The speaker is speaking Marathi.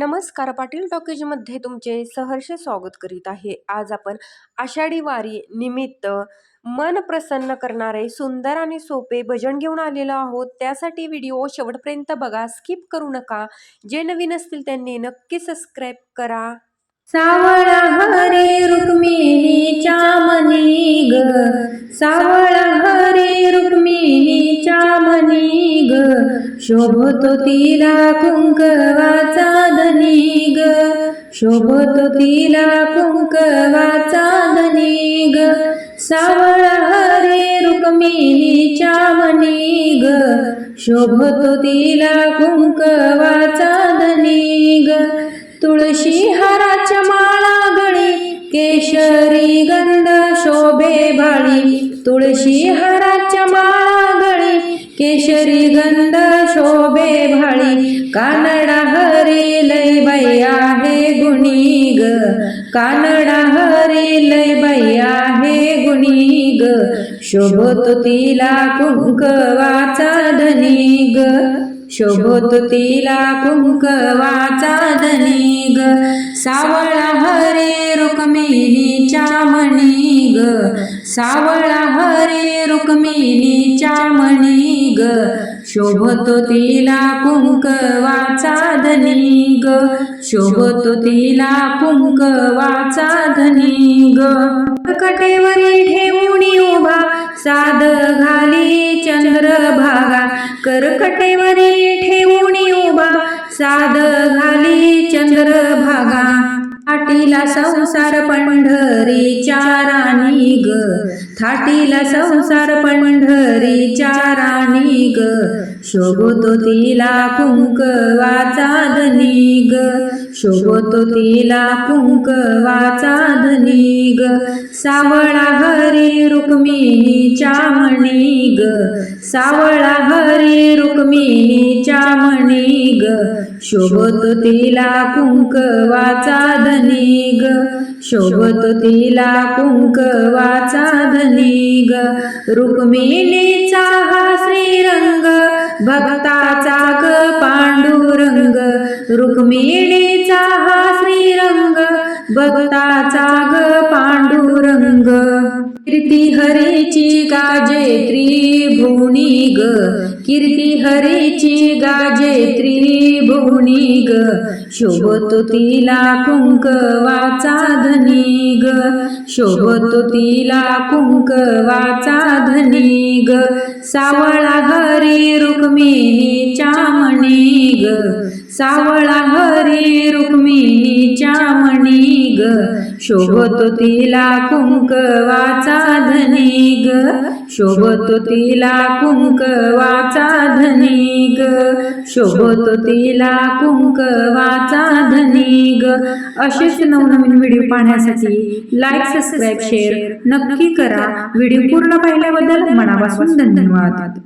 नमस्कार पाटील टॉकीजमध्ये तुमचे सहर्ष स्वागत करीत आहे. आज आपण आषाढी वारी निमित्त मन प्रसन्न करणारे सुंदर आणि सोपे भजन घेऊन आलेलो आहोत. त्यासाठी व्हिडिओ शेवटपर्यंत बघा. स्किप करू नका. जे नवीन असतील त्यांनी नक्की सबस्क्राईब करा. सावळा हरे रुक्मिणीच्या मनी ग. सावळा शोभतो तिला कुंकवाचा धनी ग. शोभतो तिला कुंकवाचा धनी ग. सावळा हरे रुक्मिणीच्या मनी ग. शोभतो तिला कुंकवाचा धनी ग. तुळशी हाराच्या माळा गळी केशरी गंध शोभे भाळी तुळशी हाराच्या माळा गळी केशरी गंध शोभे कानडा हरी लय बाई आहे गुणी ग कानडा हरी लय बाई आहे गुणी ग शोभतो तिला कुंकवाचा धनी ग शोभत तिला कुंकवाचा धनी ग सावळा हरे रुक्मिणीच्या मणी ग सावळा हरे रुक्मिणीच्या मणी ग शोभतो तिला कुंकवाचा धनी ग. शोभतो तिला कुंकवाचा धनी ग. कटेवरी ठेवणी उभा साध घाली चंद्रभागा. करकटेवरी ठेवणी उभा साध घाली चंद्रभागा. पाटीला संसार पंढरीच्या राणी ग. थाटीला संसार पंढरीच्या राणी ग. शोभतो तिला कुंकवाचा धनी ग. शोभतो तिला कुंकवाचा धनी ग. सावळा हरी रुक्मिणीच्या मणी ग. सावळा हरी रुक्मिणीच्या मणी ग. शोभतो तिला कुंकवाचा धनी ग. शोभतो तिला कुंकवाचा धनी रुक्मिणीचा हा श्रीरंग भक्ताचा ग पांडुरंग. रुक्मिणीचा हा श्रीरंग भक्ताचा कीर्ती हरीची गाजे त्रिभुवनी ग. शोभतो तिला कुंकवाचा धनी ग. शोभतो तिला कुंकवाचा धनी ग. सावळा हरी रुक्मिणीच्या मणी ग. सावळा हरी रुक्मिणीच्या मणी ग. शोभतो तिला कुंकवाचा धनी ग. शोभतो तिला कुंकवाचा वाचा ग. शोभतो तिला कुंकवाचा धनी ग. असेच नवनवीन व्हिडिओ पाहण्यासाठी लाईक सबस्क्राईब शेअर नक्की करा. व्हिडिओ पूर्ण पाहिल्याबद्दल मनापासून धन्यवाद.